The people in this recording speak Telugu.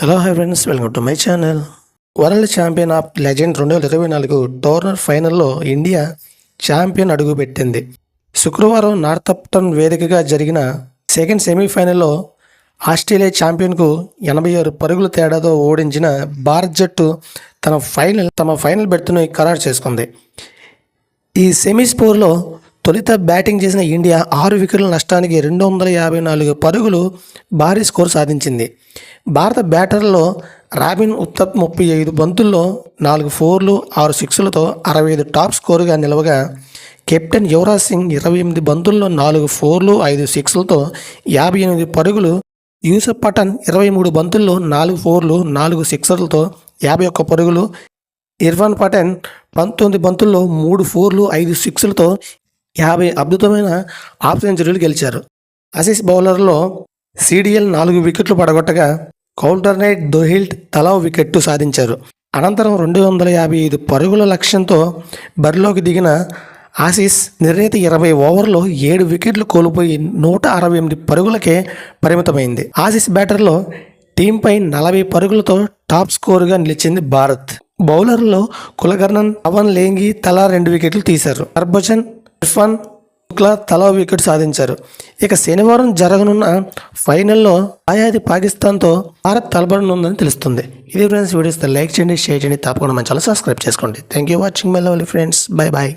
Hello hi friends welcome to my channel world champion of legend రెండు వేల ఇరవై నాలుగు టోర్నర్ ఫైనల్లో ఇండియా ఛాంపియన్ అడుగుపెట్టింది శుక్రవారం నార్థప్టన్ వేదికగా జరిగిన సెకండ్ సెమీఫైనల్లో ఆస్ట్రేలియా ఛాంపియన్కు ఎనభై ఆరు పరుగుల తేడాతో ఓడించిన భారత్ జట్టు తన ఫైనల్ తమ ఫైనల్ బెర్త్ను ఖరారు చేసుకుంది. ఈ సెమీ స్పోర్లో తొలుత బ్యాటింగ్ చేసిన ఇండియా ఆరు వికెట్ల నష్టానికి రెండు వందల యాభై నాలుగు పరుగులు భారీ స్కోర్ సాధించింది. భారత బ్యాటర్లలో రాబిన్ ఉత్తప్ ముప్పై ఐదు బంతుల్లో నాలుగు ఫోర్లు ఆరు సిక్స్లతో అరవై ఐదు టాప్ స్కోరుగా నిలవగా కెప్టెన్ యువరాజ్ సింగ్ ఇరవై ఎనిమిది బంతుల్లో నాలుగు ఫోర్లు ఐదు సిక్స్లతో యాభై ఎనిమిది పరుగులు యూసఫ్ పఠాన్ ఇరవై మూడు బంతుల్లో నాలుగు ఫోర్లు నాలుగు సిక్సర్లతో యాభై ఒక్క పరుగులు ఇర్ఫాన్ పఠాన్ పంతొమ్మిది బంతుల్లో మూడు ఫోర్లు ఐదు సిక్స్లతో యాభై అద్భుతమైన హాఫ్ సెంచరీలు గెలిచారు. ఆసీస్ బౌలర్లో సిడిఎల్ నాలుగు వికెట్లు పడగొట్టగా కౌంటర్నైట్ దోహిల్ట్ తలా వికెట్టు సాధించారు. అనంతరం రెండు వందల యాభై ఐదు పరుగుల లక్ష్యంతో బరిలోకి దిగిన ఆసీస్ నిర్ణీత ఇరవై ఓవర్లో ఏడు వికెట్లు కోల్పోయి నూట అరవై ఎనిమిది పరుగులకే పరిమితమైంది. ఆసీస్ బ్యాటర్లో టీంపై నలభై పరుగులతో టాప్ స్కోరుగా నిలిచింది భారత్. బౌలర్లో కులకర్ణన్ పవన్ లేంగి తలా రెండు వికెట్లు తీశారు. హర్భజన్ ఇర్ఫాన్ శుక్లా తలా వికెట్ సాధించారు. ఇక శనివారం జరగనున్న ఫైనల్లో ఆయాది పాకిస్తాన్తో భారత్ తలబడనుందని తెలుస్తుంది. ఇది ఫ్రెండ్స్ వీడియోస్ లైక్ చేయండి షేర్ చేయండి తప్పకుండా మన ఛానల్ సబ్స్క్రైబ్ చేసుకోండి. Thank you watching my lovely friends bye bye